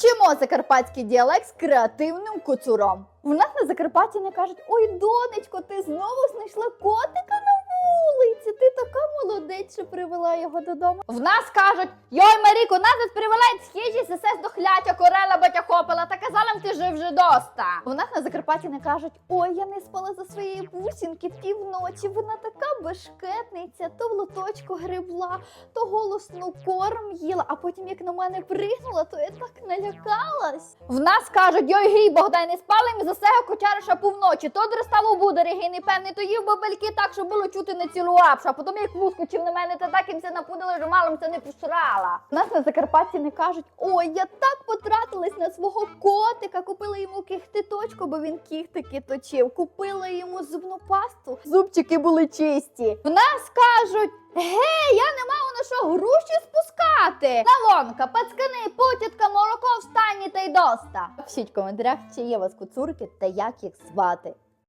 Вчимо закарпатський діалект з креативним куцуром. В нас на Закарпатті не кажуть: ой, донечко, ти знову знайшла котика на вулиці. Ти така молодець, що привела його додому. В нас кажуть: Йой, Маріко, нас тут привела схижі сесе до хлятя, корела батя хопила, та казала, ти жив вже доста. В нас на Закарпатті не кажуть: ой, я не спала за своєї бусінки півночі. Вона така бешкетниця, то в лоточку грибла, то голосно корм їла, а потім як на мене пригнула, то я так налякалась. В нас кажуть, йой грій Богдай, не спали ми за себе котяриша півночі, то дрестав у будерегі, непевний, то їв бабельки так, що було чути не цілу апшу, а потім як вускочив на мене, та так їм все напудили, що малом це не посрала. В нас на Закарпатті не кажуть, ой, я так потратилась на свого котика, купила йому кіхтиточку, бо він кіхтики точив, купила йому зубну пасту, зубчики були чисті. В нас кажуть, Гей, я не маю на що гроші спускати. Салонка, пацкани, потітка, молоко стані та й доста. Пишіть в коментарях, чи є у вас куцурки та як їх звати.